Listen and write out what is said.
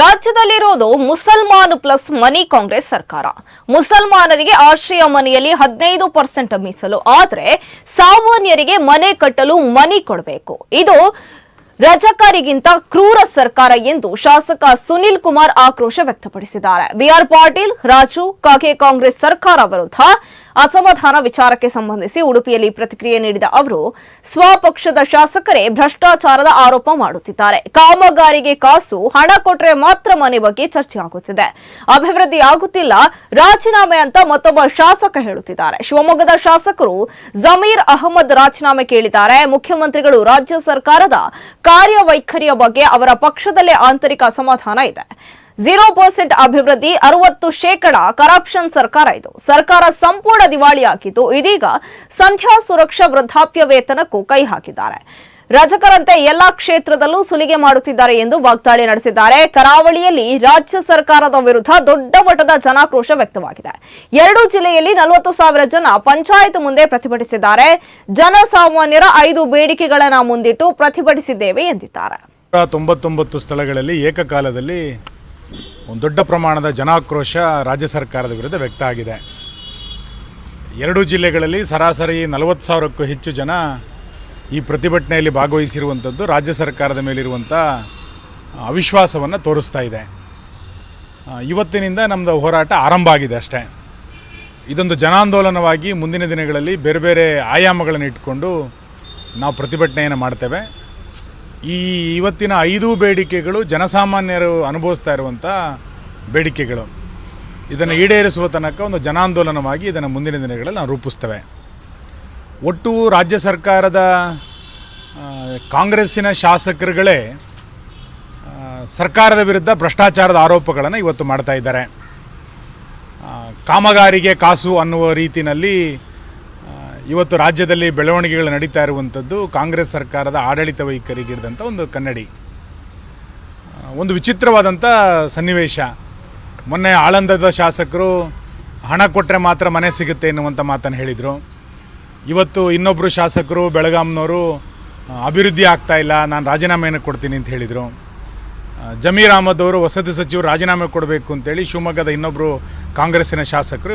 ರಾಜ್ಯದಲ್ಲಿರೋದು ಮುಸಲ್ಮಾನ್ ಪ್ಲಸ್ ಮನಿ ಕಾಂಗ್ರೆಸ್ ಸರ್ಕಾರ. ಮುಸಲ್ಮಾನರಿಗೆ ಆಶ್ರಯ ಮನೆಯಲ್ಲಿ ಹದಿನೈದು ಪರ್ಸೆಂಟ್ ಮೀಸಲು. ಆದ್ರೆ ಸಾಮಾನ್ಯರಿಗೆ ಮನೆ ಕಟ್ಟಲು ಮನಿ ಕೊಡಬೇಕು. ಇದು ರಜಕಾರಿಗಿಂತ ಕ್ರೂರ ಸರ್ಕಾರ ಎಂದು ಶಾಸಕ ಸುನಿಲ್ ಕುಮಾರ್ ಆಕ್ರೋಶ ವ್ಯಕ್ತಪಡಿಸಿದ್ದಾರೆ. ಬಿಆರ್ ಪಾಟೀಲ್, ರಾಜು ಕಾಕೆ ಕಾಂಗ್ರೆಸ್ ಸರ್ಕಾರ ವಿರುದ್ಧ ಅಸಮಾಧಾನ ವಿಚಾರಕ್ಕೆ ಸಂಬಂಧಿಸಿ ಉಡುಪಿಯಲ್ಲಿ ಪ್ರತಿಕ್ರಿಯೆ ನೀಡಿದ ಅವರು ಸ್ವಪಕ್ಷದ ಶಾಸಕರೇ ಭ್ರಷ್ಟಾಚಾರದ ಆರೋಪ ಮಾಡುತ್ತಿದ್ದಾರೆ. ಕಾಮಗಾರಿಗೆ ಕಾಸು, ಹಣ ಕೊಟ್ರೆ ಮಾತ್ರ ಮನೆ ಬಗ್ಗೆ ಚರ್ಚೆ ಆಗುತ್ತಿದೆ. ಅಭಿವೃದ್ಧಿ ಆಗುತ್ತಿಲ್ಲ, ರಾಜೀನಾಮೆ ಅಂತ ಮತ್ತೊಬ್ಬ ಶಾಸಕ ಹೇಳುತ್ತಿದ್ದಾರೆ. ಶಿವಮೊಗ್ಗದ ಶಾಸಕರು ಜಮೀರ್ ಅಹಮದ್ ರಾಜೀನಾಮೆ ಕೇಳಿದ್ದಾರೆ. ಮುಖ್ಯಮಂತ್ರಿಗಳು ರಾಜ್ಯ ಸರ್ಕಾರದ ಕಾರ್ಯವೈಖರಿಯ ಬಗ್ಗೆ ಅವರ ಪಕ್ಷದಲ್ಲೇ ಆಂತರಿಕ ಅಸಮಾಧಾನ ಇದೆ. ಝೀರೋ ಪರ್ಸೆಂಟ್ ಅಭಿವೃದ್ಧಿ, ಅರವತ್ತು ಶೇಕಡ ಕರಪ್ಷನ್ ಸರ್ಕಾರ ಇದು. ಸರ್ಕಾರ ಸಂಪೂರ್ಣ ದಿವಾಳಿಯಾಗಿದ್ದು ಇದೀಗ ಸಂಧ್ಯಾ ಸುರಕ್ಷಾ ವೃದ್ಧಾಪ್ಯ ವೇತನಕ್ಕೂ ಕೈ ಹಾಕಿದ್ದಾರೆ. ರಾಜಕರಂತೆ ಎಲ್ಲಾ ಕ್ಷೇತ್ರದಲ್ಲೂ ಸುಲಿಗೆ ಮಾಡುತ್ತಿದ್ದಾರೆ ಎಂದು ವಾಗ್ದಾಳಿ ನಡೆಸಿದ್ದಾರೆ. ಕರಾವಳಿಯಲ್ಲಿ ರಾಜ್ಯ ಸರ್ಕಾರದ ವಿರುದ್ಧ ದೊಡ್ಡ ಮಟ್ಟದ ಜನಾಕ್ರೋಶ ವ್ಯಕ್ತವಾಗಿದೆ. ಎರಡು ಜಿಲ್ಲೆಯಲ್ಲಿ ನಲವತ್ತು ಸಾವಿರ ಜನ ಪಂಚಾಯತ್ ಮುಂದೆ ಪ್ರತಿಭಟಿಸಿದ್ದಾರೆ. ಜನಸಾಮಾನ್ಯರ ಐದು ಬೇಡಿಕೆಗಳನ್ನು ಮುಂದಿಟ್ಟು ಪ್ರತಿಭಟಿಸಿದ್ದೇವೆ ಎಂದಿದ್ದಾರೆ. ತೊಂಬತ್ತೊಂಬತ್ತು ಸ್ಥಳಗಳಲ್ಲಿ ಏಕಕಾಲದಲ್ಲಿ ಒಂದು ದೊಡ್ಡ ಪ್ರಮಾಣದ ಜನಾಕ್ರೋಶ ರಾಜ್ಯ ಸರ್ಕಾರದ ವಿರುದ್ಧ ವ್ಯಕ್ತ ಆಗಿದೆ. ಎರಡು ಜಿಲ್ಲೆಗಳಲ್ಲಿ ಸರಾಸರಿ ನಲವತ್ತು ಸಾವಿರಕ್ಕೂ ಹೆಚ್ಚು ಜನ ಈ ಪ್ರತಿಭಟನೆಯಲ್ಲಿ ಭಾಗವಹಿಸಿರುವಂಥದ್ದು ರಾಜ್ಯ ಸರ್ಕಾರದ ಮೇಲಿರುವಂಥ ಅವಿಶ್ವಾಸವನ್ನು ತೋರಿಸ್ತಾ ಇದೆ. ಇವತ್ತಿನಿಂದ ನಮ್ಮದು ಹೋರಾಟ ಆರಂಭ ಆಗಿದೆ ಅಷ್ಟೇ. ಇದೊಂದು ಜನಾಂದೋಲನವಾಗಿ ಮುಂದಿನ ದಿನಗಳಲ್ಲಿ ಬೇರೆ ಬೇರೆ ಆಯಾಮಗಳನ್ನು ಇಟ್ಕೊಂಡು ನಾವು ಪ್ರತಿಭಟನೆಯನ್ನು ಮಾಡ್ತೇವೆ. ಈ ಇವತ್ತಿನ ಐದು ಬೇಡಿಕೆಗಳು ಜನಸಾಮಾನ್ಯರು ಅನುಭವಿಸ್ತಾ ಇರುವಂಥ ಬೇಡಿಕೆಗಳು. ಇದನ್ನು ಈಡೇರಿಸುವ ತನಕ ಒಂದು ಜನಾಂದೋಲನವಾಗಿ ಇದನ್ನು ಮುಂದಿನ ದಿನಗಳಲ್ಲಿ ನಾವು ರೂಪಿಸ್ತೇವೆ. ಒಟ್ಟು ರಾಜ್ಯ ಸರ್ಕಾರದ ಕಾಂಗ್ರೆಸ್ಸಿನ ಶಾಸಕರುಗಳೇ ಸರ್ಕಾರದ ವಿರುದ್ಧ ಭ್ರಷ್ಟಾಚಾರದ ಆರೋಪಗಳನ್ನು ಇವತ್ತು ಮಾಡ್ತಾ ಇದ್ದಾರೆ. ಕಾಮಗಾರಿಗೆ ಕಾಸು ಅನ್ನುವ ರೀತಿಯಲ್ಲಿ ಇವತ್ತು ರಾಜ್ಯದಲ್ಲಿ ಬೆಳವಣಿಗೆಗಳು ನಡೀತಾ ಇರುವಂಥದ್ದು ಕಾಂಗ್ರೆಸ್ ಸರ್ಕಾರದ ಆಡಳಿತ ವೈಖರಿಗಿಡಿದಂಥ ಒಂದು ಕನ್ನಡಿ. ಒಂದು ವಿಚಿತ್ರವಾದಂಥ ಸನ್ನಿವೇಶ. ಮೊನ್ನೆ ಆಳಂದದ ಶಾಸಕರು ಹಣ ಕೊಟ್ಟರೆ ಮಾತ್ರ ಮನೆ ಸಿಗುತ್ತೆ ಎನ್ನುವಂಥ ಮಾತನ್ನು ಹೇಳಿದರು. ಇವತ್ತು ಇನ್ನೊಬ್ಬರು ಶಾಸಕರು ಬೆಳಗಾಂನವರು ಅಭಿವೃದ್ಧಿ ಆಗ್ತಾ ಇಲ್ಲ, ನಾನು ರಾಜೀನಾಮೆಯನ್ನು ಕೊಡ್ತೀನಿ ಅಂತ ಹೇಳಿದರು. ಜಮೀರ್ ಅಹಮದ್ ಅವರು ವಸತಿ ಸಚಿವರು ರಾಜೀನಾಮೆ ಕೊಡಬೇಕು ಅಂತೇಳಿ ಶಿವಮೊಗ್ಗದ ಇನ್ನೊಬ್ಬರು ಕಾಂಗ್ರೆಸ್ಸಿನ ಶಾಸಕರು